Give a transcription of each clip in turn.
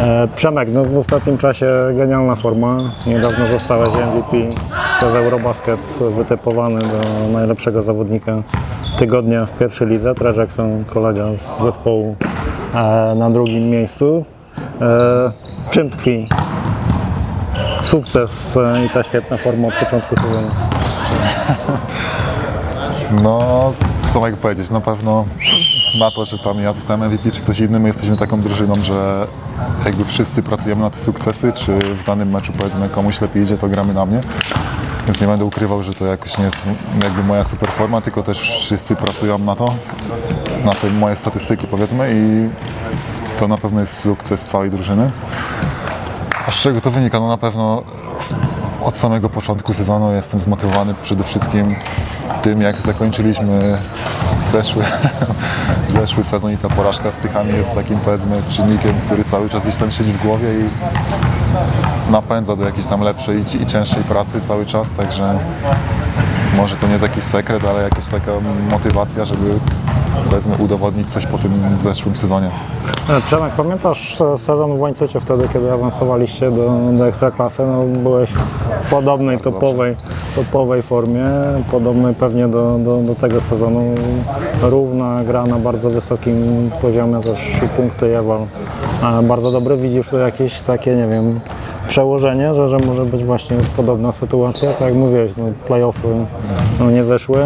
E, Przemek, no w ostatnim czasie genialna forma. Niedawno zostałeś MVP przez Eurobasket wytypowany do najlepszego zawodnika tygodnia w pierwszej lidze. Trey Jackson, kolega z zespołu e, na drugim miejscu. E, Czym tkwi sukces i ta świetna forma od początku sezonu? No, co mogę powiedzieć, na pewno na to, że tam ja zostałem MVP, czy ktoś inny, my jesteśmy taką drużyną, że jakby wszyscy pracujemy na te sukcesy, czy w danym meczu powiedzmy komuś lepiej idzie, to gramy na mnie. Więc nie będę ukrywał, że to jakoś nie jest jakby moja super forma, tylko też wszyscy pracują na to, na te moje statystyki powiedzmy i to na pewno jest sukces całej drużyny. A z czego to wynika? No na pewno od samego początku sezonu jestem zmotywowany przede wszystkim tym, jak zakończyliśmy zeszły, zeszły sezon i ta porażka z Tychami jest takim powiedzmy czynnikiem, który cały czas gdzieś tam siedzi w głowie i napędza do jakiejś tam lepszej i, cięższej pracy cały czas, także może to nie jest jakiś sekret, ale jakaś taka motywacja, żeby powiedzmy udowodnić coś po tym zeszłym sezonie. E, Przemek, pamiętasz e, sezon w łańcucie wtedy, kiedy awansowaliście do, do Ekstraklasy? No, byłeś w podobnej topowej, topowej formie, podobnej pewnie do, do, do tego sezonu. Równa gra na bardzo wysokim poziomie, też punkty Jewal. E, Bardzo dobry. Widzisz tu jakieś takie, nie wiem, przełożenie, że, że może być właśnie podobna sytuacja? Tak jak mówiłeś, no, playoffy no, nie wyszły.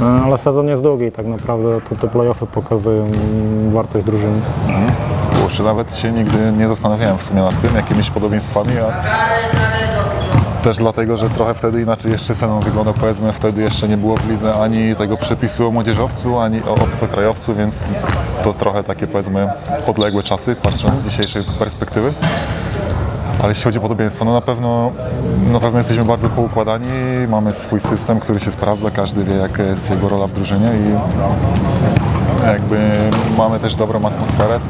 E, Ale sezon jest długi tak naprawdę to te playoffy pokazują wartość drużyny. Kurczę, nawet się nigdy nie zastanawiałem w sumie nad tym, jakimiś podobieństwami, a też dlatego, że trochę wtedy inaczej jeszcze sezon wyglądał, powiedzmy, wtedy jeszcze nie było w lidze ani tego przepisu o młodzieżowcu, ani o obcokrajowcu, więc to trochę takie, powiedzmy, odległe czasy, patrząc z dzisiejszej perspektywy. Ale jeśli chodzi o podobieństwo, no na pewno, na pewno jesteśmy bardzo poukładani, mamy swój system, który się sprawdza, każdy wie jaka jest jego rola w drużynie i jakby mamy też dobrą atmosferę.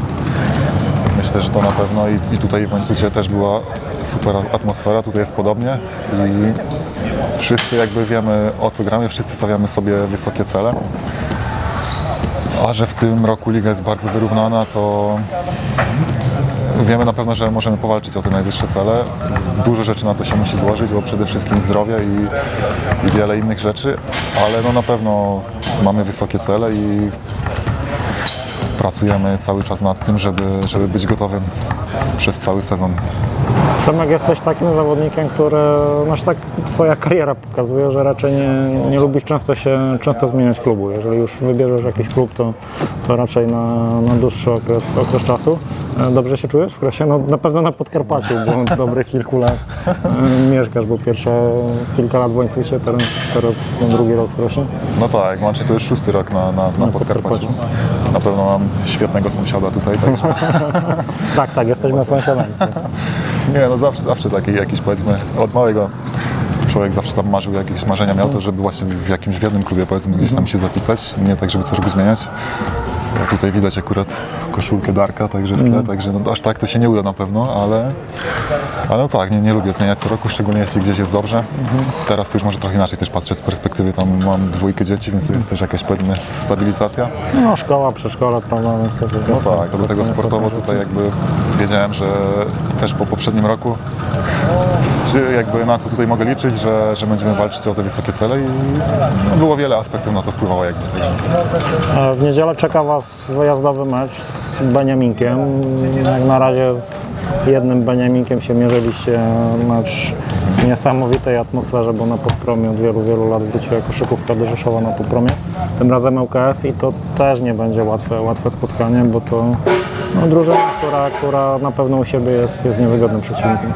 Myślę, że to na pewno i, i tutaj w Łańcucie też była super atmosfera, tutaj jest podobnie i wszyscy jakby wiemy o co gramy, wszyscy stawiamy sobie wysokie cele. A że w tym roku liga jest bardzo wyrównana, to wiemy na pewno, że możemy powalczyć o te najwyższe cele. Dużo rzeczy na to się musi złożyć, bo przede wszystkim zdrowie i, i wiele innych rzeczy, ale no na pewno mamy wysokie cele i pracujemy cały czas nad tym, żeby, żeby być gotowym przez cały sezon. Przemek, jesteś takim zawodnikiem, który, znaczy tak twoja kariera pokazuje, że raczej nie, nie lubisz często się, często zmieniać klubu. Jeżeli już wybierzesz jakiś klub, to, to raczej na, na dłuższy okres, okres czasu. Dobrze się czujesz w Krosie? No na pewno na Podkarpaciu, bo dobrych kilku lat e, mieszkasz, bo pierwsze kilka lat w łańcucie, teraz, teraz ten drugi rok w Krosie. No tak, Macie to już szósty rok na, na, na Podkarpaciu. Na pewno mam świetnego sąsiada tutaj, także Tak, tak, jesteśmy sąsiadami. nie, no zawsze, zawsze taki jakiś powiedzmy od małego człowiek zawsze tam marzył, jakieś marzenia miał, to żeby właśnie w jakimś w jednym klubie powiedzmy gdzieś tam się zapisać, nie tak, żeby co roku zmieniać. No tutaj widać akurat koszulkę Darka, także w tle, także no, aż tak to się nie uda na pewno, ale, ale no tak, nie, nie lubię zmieniać co roku, szczególnie jeśli gdzieś jest dobrze. Teraz to już może trochę inaczej też patrzę z perspektywy, tam mam dwójkę dzieci, więc to jest też jakaś powiedzmy stabilizacja. No szkoła, przedszkola, prawda, więc to No tak, to do tego sportowo tutaj jakby wiedziałem, że też po poprzednim roku czy jakby na co tutaj mogę liczyć, że, że będziemy walczyć o te wysokie cele i no, było wiele aspektów na to wpływało jakby. Także. W niedzielę czeka Was wyjazdowy mecz z Beniaminkiem. Jak na razie z jednym Beniaminkiem się mierzyliście mecz w niesamowitej atmosferze, bo na Podpromie od wielu, wielu lat wróciła koszykówka do Rzeszowa na Podpromie. Tym razem ŁKS i to też nie będzie łatwe, łatwe spotkanie, bo to no, drużyna, która, która na pewno u siebie jest, jest niewygodnym przeciwnikiem.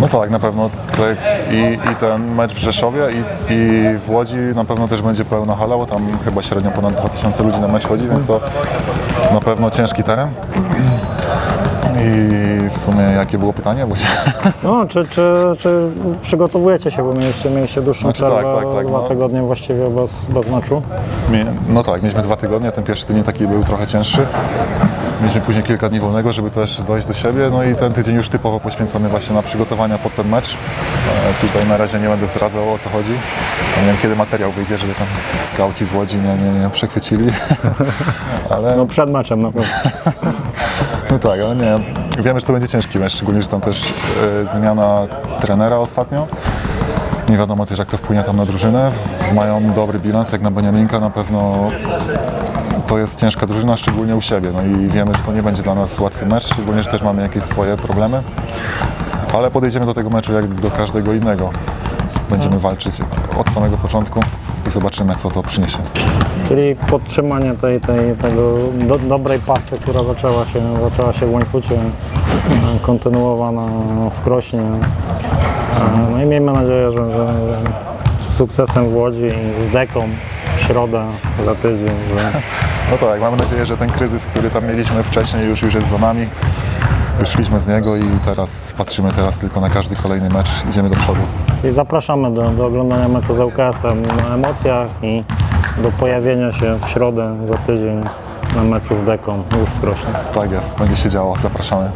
No tak, na pewno tutaj i, i ten mecz w Rzeszowie i, i w Łodzi na pewno też będzie pełna hala, bo tam chyba średnio ponad 2000 ludzi na mecz chodzi, więc to na pewno ciężki teren. I w sumie jakie było pytanie? Bo się... No, czy, czy, czy przygotowujecie się, bo mieliście, mieliście dłuższą Znaczy przerwę, tak, tak, tak, dwa no. tygodnie właściwie bez, bez meczu. No tak, mieliśmy dwa tygodnie, ten pierwszy tydzień taki był trochę cięższy. Mieliśmy później kilka dni wolnego, żeby też dojść do siebie, no i ten tydzień już typowo poświęcony właśnie na przygotowania pod ten mecz. E, Tutaj na razie nie będę zdradzał o co chodzi. Nie wiem kiedy materiał wyjdzie, żeby tam skauci z Łodzi nie, nie, nie przechwycili. Ale No przed meczem na pewno. no tak, ale nie. Wiemy, że to będzie ciężki mecz, szczególnie, że tam też e, zmiana trenera ostatnio. Nie wiadomo też, jak to wpłynie tam na drużynę. Mają dobry bilans, jak na Beniaminka na pewno to jest ciężka drużyna, szczególnie u siebie. No i wiemy, że to nie będzie dla nas łatwy mecz, szczególnie, że też mamy jakieś swoje problemy. Ale podejdziemy do tego meczu jak do każdego innego. Będziemy walczyć od samego początku i zobaczymy, co to przyniesie. Czyli podtrzymanie tej, tej tego do, dobrej pasy, która zaczęła się, zaczęła się w łańcucie, e, kontynuowana w Krośnie. E, No i miejmy nadzieję, że, że z sukcesem w Łodzi i z deką w środę za tydzień, że No tak, mamy nadzieję, że ten kryzys, który tam mieliśmy wcześniej, już, już jest za nami. Wyszliśmy z niego i teraz patrzymy teraz tylko na każdy kolejny mecz. Idziemy do przodu. I zapraszamy do, do oglądania meczu z ŁKS-em na emocjach i do pojawienia się w środę za tydzień na meczu z Deką już Krośnie. Tak jest, będzie się działo. Zapraszamy.